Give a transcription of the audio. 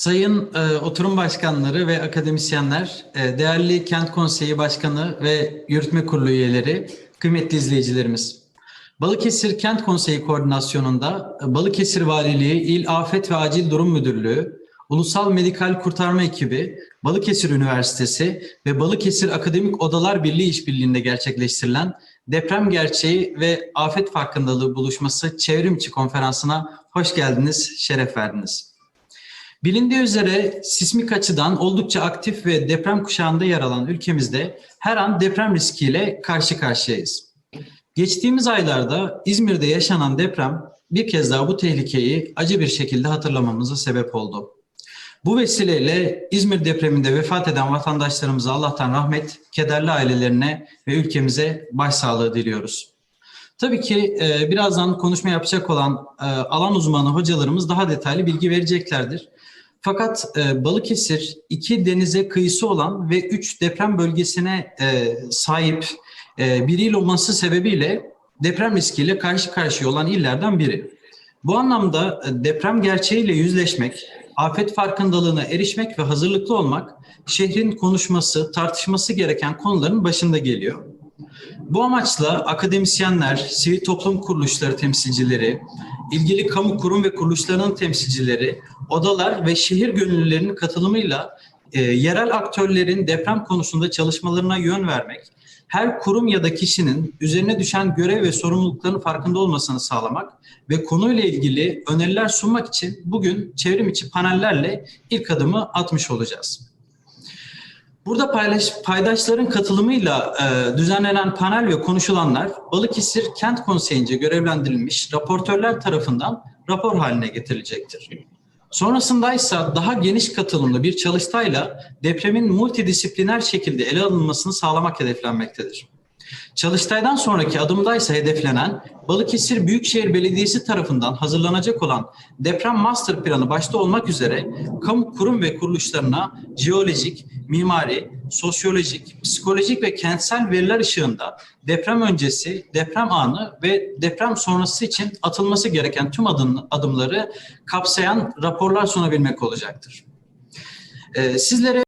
Sayın e, oturum başkanları ve akademisyenler, e, değerli Kent Konseyi Başkanı ve Yürütme Kurulu üyeleri, kıymetli izleyicilerimiz. Balıkesir Kent Konseyi Koordinasyonu'nda e, Balıkesir Valiliği İl Afet ve Acil Durum Müdürlüğü, Ulusal Medikal Kurtarma Ekibi, Balıkesir Üniversitesi ve Balıkesir Akademik Odalar Birliği işbirliğinde gerçekleştirilen Deprem Gerçeği ve Afet Farkındalığı Buluşması Çevrimçi Konferansı'na hoş geldiniz, şeref verdiniz. Bilindiği üzere sismik açıdan oldukça aktif ve deprem kuşağında yer alan ülkemizde her an deprem riskiyle karşı karşıyayız. Geçtiğimiz aylarda İzmir'de yaşanan deprem bir kez daha bu tehlikeyi acı bir şekilde hatırlamamıza sebep oldu. Bu vesileyle İzmir depreminde vefat eden vatandaşlarımıza Allah'tan rahmet, kederli ailelerine ve ülkemize başsağlığı diliyoruz. Tabii ki e, birazdan konuşma yapacak olan e, alan uzmanı hocalarımız daha detaylı bilgi vereceklerdir. Fakat e, Balıkesir iki denize kıyısı olan ve üç deprem bölgesine e, sahip e, bir il olması sebebiyle deprem riskiyle karşı karşıya olan illerden biri. Bu anlamda e, deprem gerçeğiyle yüzleşmek, afet farkındalığına erişmek ve hazırlıklı olmak şehrin konuşması, tartışması gereken konuların başında geliyor. Bu amaçla akademisyenler, sivil toplum kuruluşları temsilcileri, ilgili kamu kurum ve kuruluşlarının temsilcileri, odalar ve şehir gönüllülerinin katılımıyla e, yerel aktörlerin deprem konusunda çalışmalarına yön vermek, her kurum ya da kişinin üzerine düşen görev ve sorumluluklarının farkında olmasını sağlamak ve konuyla ilgili öneriler sunmak için bugün çevrim içi panellerle ilk adımı atmış olacağız. Burada paylaş, paydaşların katılımıyla e, düzenlenen panel ve konuşulanlar Balıkesir Kent Konseyi'nce görevlendirilmiş raportörler tarafından rapor haline getirilecektir. Sonrasında ise daha geniş katılımlı bir çalıştayla depremin multidisipliner şekilde ele alınmasını sağlamak hedeflenmektedir. Çalıştaydan sonraki adımda ise hedeflenen Balıkesir Büyükşehir Belediyesi tarafından hazırlanacak olan deprem master planı başta olmak üzere kamu kurum ve kuruluşlarına jeolojik, mimari, sosyolojik, psikolojik ve kentsel veriler ışığında deprem öncesi, deprem anı ve deprem sonrası için atılması gereken tüm adım, adımları kapsayan raporlar sunabilmek olacaktır. Ee, sizlere